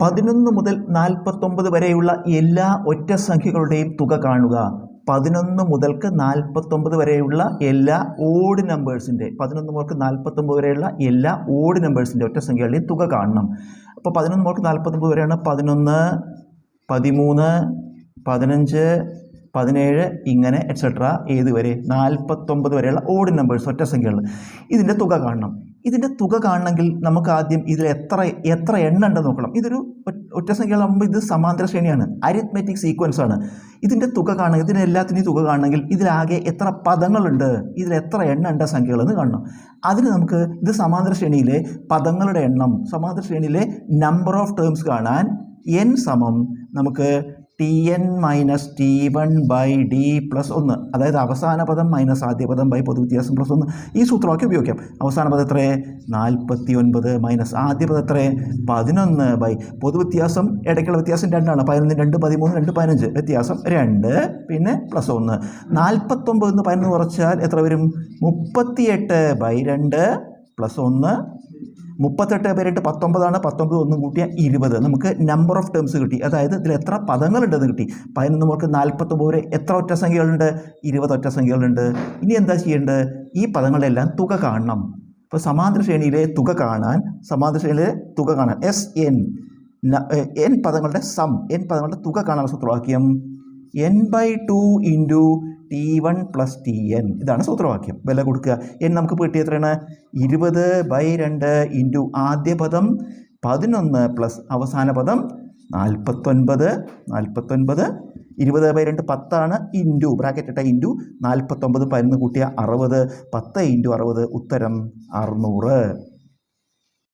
പതിനൊന്ന് മുതൽ നാൽപ്പത്തൊമ്പത് വരെയുള്ള എല്ലാ ഒറ്റ സംഖ്യകളുടെയും തുക കാണുക. പതിനൊന്ന് മുതൽക്ക് നാൽപ്പത്തൊമ്പത് വരെയുള്ള എല്ലാ ഓഡ് നമ്പേഴ്സിന്റെ പതിനൊന്ന് മുതൽക്ക് നാൽപ്പത്തൊമ്പത് വരെയുള്ള എല്ലാ ഓഡ് നമ്പേഴ്സിന്റെ ഒറ്റ സംഖ്യകളുടെയും തുക കാണണം. അപ്പോൾ പതിനൊന്ന് മുതൽക്ക് നാൽപ്പത്തൊമ്പത് വരെയാണ്. പതിനൊന്ന് പതിമൂന്ന് പതിനഞ്ച് പതിനേഴ് ഇങ്ങനെ എക്സെട്ര ഏത് വരെ? നാൽപ്പത്തൊമ്പത് വരെയുള്ള ഓഡ് നമ്പേഴ്സ് ഒറ്റ സംഖ്യകൾ. ഇതിന്റെ തുക കാണണം. ഇതിന്റെ തുക കാണണമെങ്കിൽ നമുക്ക് ആദ്യം ഇതിൽ എത്ര എത്ര എണ്ണം ഉണ്ടെന്ന് നോക്കണം. ഇതൊരു ഒറ്റ- സംഖ്യകളാകുമ്പോൾ ഇത് സമാന്തര ശ്രേണിയാണ്. അരിത്മെറ്റിക് സീക്വൻസ് ആണ്. ഇതിന്റെ തുക കാണുക ഇതിന് എല്ലാത്തിന്റെയും തുക കാണണമെങ്കിൽ ഇതിലാകെ എത്ര പദങ്ങളുണ്ട് ഇതിൽ എത്ര എണ്ണം ഉണ്ട് സംഖ്യകളെന്ന് കാണണം. അതിന് നമുക്ക് ഇത് സമാന്തര ശ്രേണിയിലെ പദങ്ങളുടെ എണ്ണം സമാന്തര ശ്രേണിയിലെ നമ്പർ ഓഫ് ടേംസ് കാണാൻ എൻ സമം നമുക്ക് T N minus T one by D plus ഒന്ന് അതായത് അവസാന പദം മൈനസ് ആദ്യ പദം ബൈ പൊതുവ്യത്യാസം പ്ലസ് ഒന്ന് ഈ സൂത്രവാക്യം ഉപയോഗിക്കാം. അവസാന പദം എത്ര? നാൽപ്പത്തി ഒൻപത് മൈനസ് ആദ്യ പദം എത്ര? പതിനൊന്ന് ബൈ പൊതുവ്യത്യാസം ഇടയ്ക്കുള്ള വ്യത്യാസം രണ്ടാണ്. പതിനൊന്ന് രണ്ട് പതിമൂന്ന് രണ്ട് പതിനഞ്ച്. വ്യത്യാസം രണ്ട് പിന്നെ പ്ലസ് ഒന്ന് നാൽപ്പത്തൊമ്പത് എന്ന് പതിനൊന്ന് കുറച്ചാൽ എത്ര വരും? മുപ്പത്തിയെട്ട് ബൈ രണ്ട് പ്ലസ് ഒന്ന് മുപ്പത്തെട്ട് പേരിട്ട് പത്തൊമ്പതാണ് പത്തൊമ്പത് ഒന്നും കൂട്ടിയാൽ ഇരുപത്. നമുക്ക് നമ്പർ ഓഫ് ടേംസ് കിട്ടി. അതായത് ഇതിൽ എത്ര പദങ്ങളുണ്ടെന്ന് കിട്ടി. പതിനൊന്ന് മുതൽ നാൽപ്പത്തൊമ്പത് വരെ എത്ര ഒറ്റ സംഖ്യകളുണ്ട്? ഇരുപത് ഒറ്റ സംഖ്യകളുണ്ട്. ഇനി എന്താ ചെയ്യേണ്ടത്? ഈ പദങ്ങളുടെ എല്ലാം തുക കാണണം. ഇപ്പോൾ സമാന്തര ശ്രേണിയിലെ തുക കാണാൻ സമാന്തര ശ്രേണിയിലെ തുക കാണാൻ. എസ് എൻ എൻ പദങ്ങളുടെ സം എൻ പദങ്ങളുടെ തുക കാണാനുള്ള സൂത്രവാക്യം. N by two into T one plus T N ഇതാണ് സൂത്രവാക്യം. വില കൊടുക്കുക. എൻ നമുക്ക് കിട്ടിയ എത്രയാണ്? ഇരുപത് ബൈ രണ്ട് ഇന്റു ആദ്യ പദം പതിനൊന്ന് പ്ലസ് അവസാന പദം നാൽപ്പത്തൊൻപത് നാൽപ്പത്തൊൻപത് ഇരുപത് ബൈ രണ്ട് പത്താണ് ഇന്റു ബ്രാക്കറ്റ് ഇട്ട ഇന്റു നാൽപ്പത്തൊമ്പത് പതിനൊന്ന് കൂട്ടിയ അറുപത്. പത്ത് ഇന്റു അറുപത്. ഉത്തരം അറുന്നൂറ്.